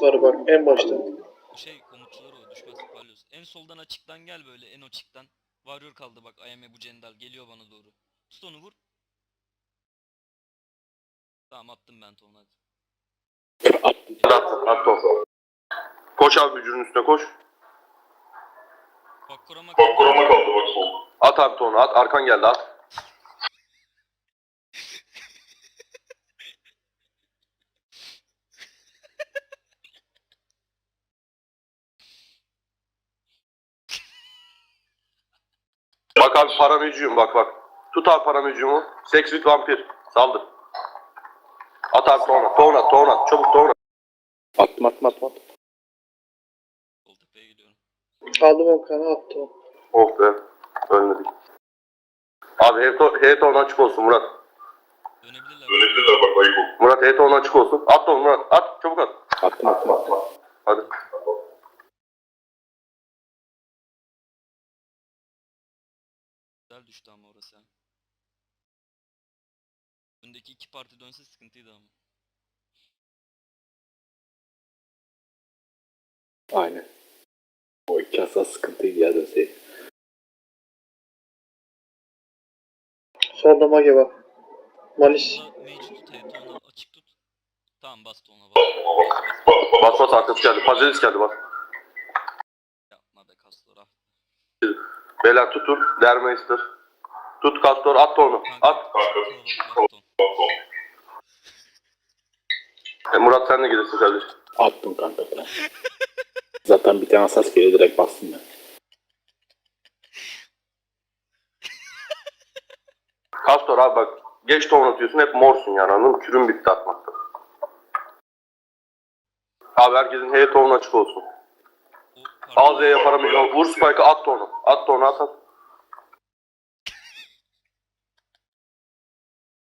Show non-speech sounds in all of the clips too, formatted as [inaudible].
Palyos var bak en başta. Bu şey komutçuları o düşmez Palyos. En soldan açıktan gel böyle en açıktan. Warrior kaldı bak IME bu Cendal geliyor bana doğru. Tut onu vur. Tamam attım ben onu hadi. Hadi at, at top. Koş abi bücürün üstüne koş. Bak koruma Bak koruma kaldı bak sol. At abi tonu at. Arkan geldi at. Bak abi parameciyum bak bak. Tut abi parameciyumu. Sex with vampir. Saldır. At abi tona. Tona tona. Çabuk tona. Attım attım attım. attım. Sol tepeye gidiyorum. Aldım o kanı attım. Oh be. Ölmedik. Abi H-Tone açık olsun Murat. Dönebilirler. Dönebilirler bak ayıp oldu. Murat H-Tone açık olsun. At onu Murat. At. Çabuk at. Attım attım attım. Hadi. Güzel düştü ama orası. Öndeki iki parti dönse sıkıntıydı ama. Aynen. O iki hasa sıkıntıydı ya dönseydi. Solda mage var. Malis. Onda mage tut, açık tut. Tamam bastı ona bas. Bas, bas. Bas bas arkası geldi. Pazelis geldi bas. Yapma be Castor Beyler tutun. Dermeister. Tut Castor. At onu. At. E, Murat sen de gelirsin kardeşim. Attım kanka falan. Zaten bir tane hasas geliyor direkt bastım ben. Castor abi bak. Geç ton atıyorsun. Hep morsun yani anladın mı? Kürün bitti atmakta. Abi herkesin H tonu açık olsun. Para milyon. Vur Spike'ı at tonu. At tonu at at.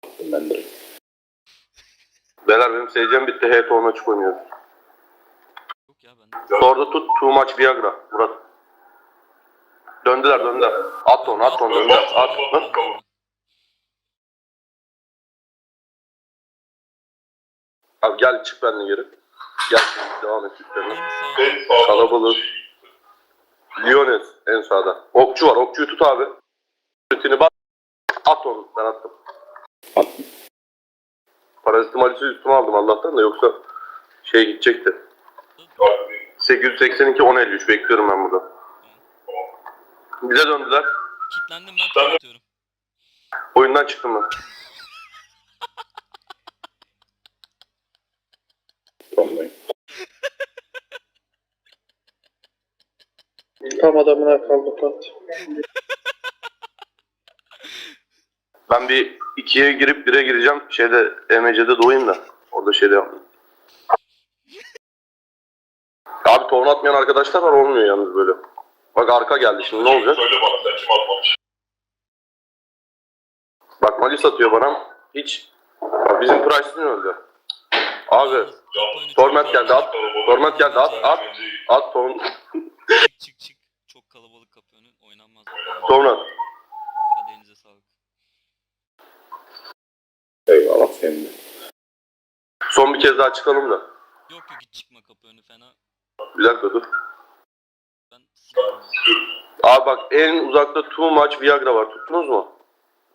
Attım ben direkt. Beyler benim seyircim bitti. H tonu açık oynuyoruz. Yok ya bende. Orada tut. Too much Viagra. Murat. Döndüler döndüler. At tonu at tonu. Döndüler. At. Hı? Abi gel çık benimle geri. Gel devam et Kalabalık. Liones en sağda. Okçu var. Okçuyu tut abi. Rutini bas. At onu. Ben attım. Attım. Parazitim Alice'i üstüme aldım Allah'tan da yoksa şey gidecekti. 882 1053 bekliyorum ben burada. Bize döndüler. Kitlendim ben tek atıyorum. Oyundan çıktım ben. Tondayım. Tam adamına kaldı pat. [laughs] Ben bir ikiye girip bire gireceğim. Şeyde EMC'de doğayım da. Orada şeyde yapmayayım. [laughs] Abi torun atmayan arkadaşlar var olmuyor yalnız böyle. Bak arka geldi şimdi ne olacak? Söyle bana sen kim atmamış? Bak Malis atıyor bana. Hiç. Bak bizim Price'ın öldü. Abi Torment geldi at. Torment geldi at at. At torun. Çık çık kalabalık kapı önü. Oynanmaz. Sonra Hadi elinize sağlık. Eyvallah senin de. son bir kez daha çıkalım da. Yok yok hiç çıkma kapı önü fena. Bir dakika dur. Ben. Abi bak en uzakta too much Viagra var. Tuttunuz mu?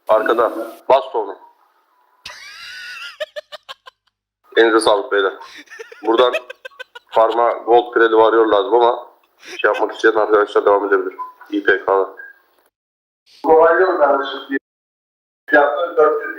Arkada. Bas onu. [laughs] Elinize sağlık beyler. Buradan Pharma Gold Kredi varıyor lazım ama şey yapmak isteyen arkadaşlar devam edebilir. İPK'lar. Kolaylı mı kardeşim? Fiyatları 400